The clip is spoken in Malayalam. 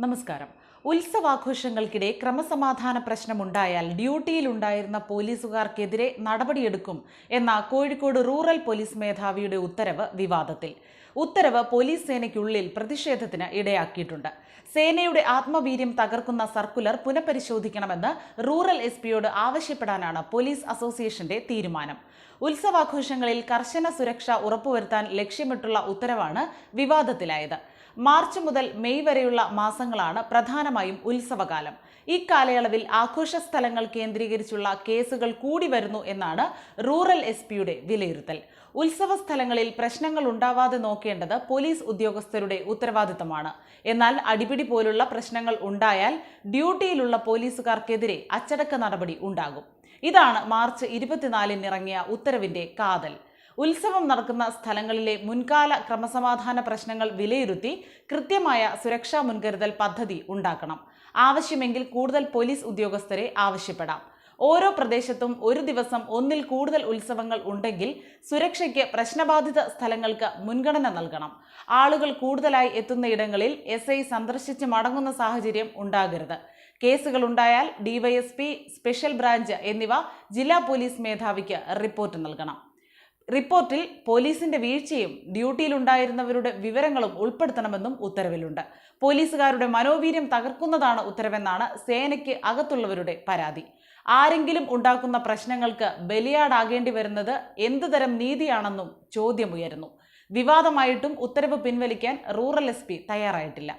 നമസ്കാരം. ഉത്സവാഘോഷങ്ങൾക്കിടെ ക്രമസമാധാന പ്രശ്നമുണ്ടായാൽ ഡ്യൂട്ടിയിലുണ്ടായിരുന്ന പോലീസുകാർക്കെതിരെ നടപടിയെടുക്കും എന്ന കോഴിക്കോട് റൂറൽ പോലീസ് മേധാവിയുടെ ഉത്തരവ് വിവാദത്തിൽ. ഉത്തരവ് പോലീസ് സേനയ്ക്കുള്ളിൽ പ്രതിഷേധത്തിന് ഇടയാക്കിയിട്ടുണ്ട്. സേനയുടെ ആത്മവീര്യം തകർക്കുന്ന സർക്കുലർ പുനഃപരിശോധിക്കണമെന്ന് റൂറൽ എസ് പിയോട് ആവശ്യപ്പെടാനാണ് പോലീസ് അസോസിയേഷന്റെ തീരുമാനം. ഉത്സവാഘോഷങ്ങളിൽ കർശന സുരക്ഷ ഉറപ്പുവരുത്താൻ ലക്ഷ്യമിട്ടുള്ള ഉത്തരവാണ് വിവാദത്തിലായത്. മാർച്ച് മുതൽ മെയ് വരെയുള്ള മാസങ്ങളാണ് പ്രധാനമായും ഉത്സവകാലം. ഈ കാലയളവിൽ ആഘോഷ സ്ഥലങ്ങൾ കേന്ദ്രീകരിച്ചുള്ള കേസുകൾ കൂടി വരുന്നു എന്നാണ് റൂറൽ എസ് പിയുടെ വിലയിരുത്തൽ. ഉത്സവ സ്ഥലങ്ങളിൽ പ്രശ്നങ്ങൾ ഉണ്ടാവാതെ നോക്കേണ്ടത് പോലീസ് ഉദ്യോഗസ്ഥരുടെ ഉത്തരവാദിത്തമാണ്. എന്നാൽ അടിപിടി പോലുള്ള പ്രശ്നങ്ങൾ ഉണ്ടായാൽ ഡ്യൂട്ടിയിലുള്ള പോലീസുകാർക്കെതിരെ അച്ചടക്ക നടപടി ഉണ്ടാകും. ഇതാണ് മാർച്ച് ഇരുപത്തിനാലിന് ഇറങ്ങിയ ഉത്തരവിന്റെ കാതൽ. ഉത്സവം നടക്കുന്ന സ്ഥലങ്ങളിലെ മുൻകാല ക്രമസമാധാന പ്രശ്നങ്ങൾ വിലയിരുത്തി കൃത്യമായ സുരക്ഷാ മുൻകരുതൽ പദ്ധതി ഉണ്ടാക്കണം. ആവശ്യമെങ്കിൽ കൂടുതൽ പോലീസ് ഉദ്യോഗസ്ഥരെ ആവശ്യപ്പെടാം. ഓരോ പ്രദേശത്തും ഒരു ദിവസം ഒന്നിൽ കൂടുതൽ ഉത്സവങ്ങൾ ഉണ്ടെങ്കിൽ സുരക്ഷയ്ക്ക് പ്രശ്നബാധിത സ്ഥലങ്ങൾക്ക് മുൻഗണന നൽകണം. ആളുകൾ കൂടുതലായി എത്തുന്ന ഇടങ്ങളിൽ എസ് ഐ സന്ദർശിച്ച് മടങ്ങുന്ന സാഹചര്യം ഉണ്ടാകരുത്. കേസുകൾ ഉണ്ടായാൽ ഡിവൈഎസ്പി സ്പെഷ്യൽ ബ്രാഞ്ച് എന്നിവ ജില്ലാ പോലീസ് മേധാവിക്ക് റിപ്പോർട്ട് നൽകണം. റിപ്പോർട്ടിൽ പോലീസിന്റെ വീഴ്ചയും ഡ്യൂട്ടിയിലുണ്ടായിരുന്നവരുടെ വിവരങ്ങളും ഉൾപ്പെടുത്തണമെന്നും ഉത്തരവിലുണ്ട്. പോലീസുകാരുടെ മനോവീര്യം തകർക്കുന്നതാണ് ഉത്തരവെന്നാണ് സേനയ്ക്ക് അകത്തുള്ളവരുടെ പരാതി. ആരെങ്കിലും ഉണ്ടാക്കുന്ന പ്രശ്നങ്ങൾക്ക് ബലിയാടാകേണ്ടി വരുന്നത് എന്തുതരം നീതിയാണെന്നും ചോദ്യമുയരുന്നു. വിവാദമായിട്ടും ഉത്തരവ് പിൻവലിക്കാൻ റൂറൽ എസ് തയ്യാറായിട്ടില്ല.